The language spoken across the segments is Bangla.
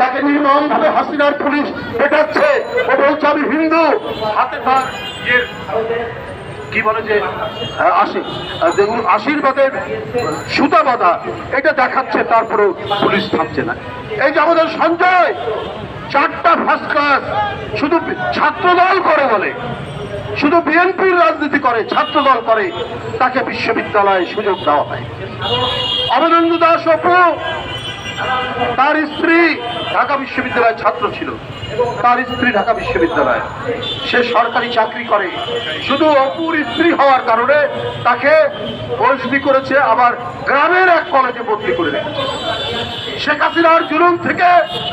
তাকে নির্মম ভাবে হাসিনার পুলিশ পেটাচ্ছে। ও বলছে আমি হিন্দু। হাতে তার ইয়ে কি বলে যে আশীর্বাদের সুতা বাঁধা, এটা দেখাচ্ছে, তারপরেও পুলিশ না। এই যে আমাদের সঞ্জয়, চারটা ফার্স্ট ক্লাস শুধু ছাত্রদল করে বলে। শুধু বিএনপির রাজনীতি করে, ছাত্রদল করে, তাকে বিশ্ববিদ্যালয়ে সুযোগ দেওয়া হয়। অবনেন্দু দাস অপু ঢাকা বিশ্ববিদ্যালয়ের ছাত্র ছিল। তার স্ত্রী ঢাকা বিশ্ববিদ্যালয়। সে সরকারি চাকরি করে। শুধু অপুর স্ত্রী হওয়ার কারণে তাকে বয়সী করেছে, আবার গ্রামের এক কলেজে ভর্তি করে শেখ হাসিনার জুলুম থেকে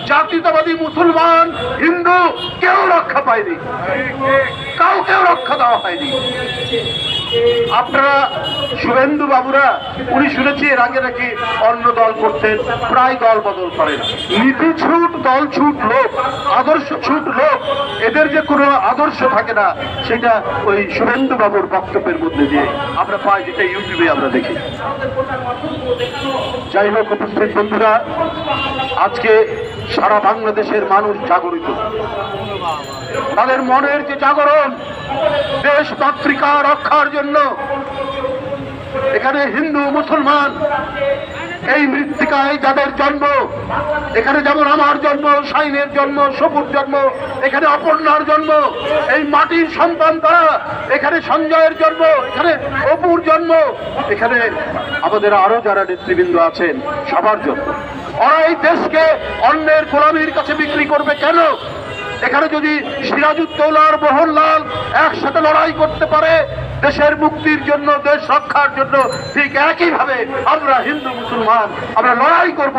জাতীয়তাবাদী মুসলমান, হিন্দু কেউ রক্ষা পায়নি। কাউকেও রক্ষা দেওয়া হয়নি। আপনারা শুভেন্দু বাবুরা, উনি শুনেছি এর আগে নাকি অন্য দল করতেন, প্রায় দল বদল করেন। নীতি ছুট, দল ছুট, লোক, আদর্শ ছুট, লোক, এদের যে কোনো আদর্শ থাকে না, সেটা ওই শুভেন্দু বাবুর বক্তব্যের মধ্যে দিয়ে আমরা পাই, যেটা ইউটিউবে আমরা দেখি। যাই হোক, উপস্থিত বন্ধুরা, আজকে সারা বাংলাদেশের মানুষ জাগরিত। তাদের মনের যে জাগরণ দেশ মাতৃকা রক্ষার জন্য, এখানে হিন্দু, মুসলমান, এই মৃত্তিকায় যাদের জন্ম, এখানে যেমন আমার জন্ম, সাইনের জন্ম, সবুর জন্ম, এখানে অপর্ণার জন্ম, এই মাটির সন্তান তারা এখানে সঞ্জয়ের জন্ম, এখানে অপুর জন্ম, এখানে আমাদের আরও যারা নেতৃবৃন্দ আছেন, সবার জন্য। ওরা এই দেশকে অন্যের গোলামির কাছে বিক্রি করবে কেন? এখানে যদি সিরাজউদ্দৌলার মোহনলাল একসাথে লড়াই করতে পারে, দেশের মুক্তির জন্য, দেশ রক্ষার জন্য ঠিক একইভাবে আমরা হিন্দু মুসলমান, আমরা লড়াই করব,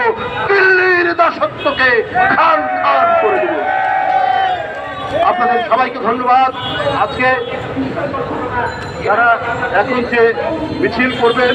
দিল্লির দাসত্বকে খান খান করে দেব। আপনাদের সবাইকে ধন্যবাদ। আজকে যারা এখন যে মিছিল করবেন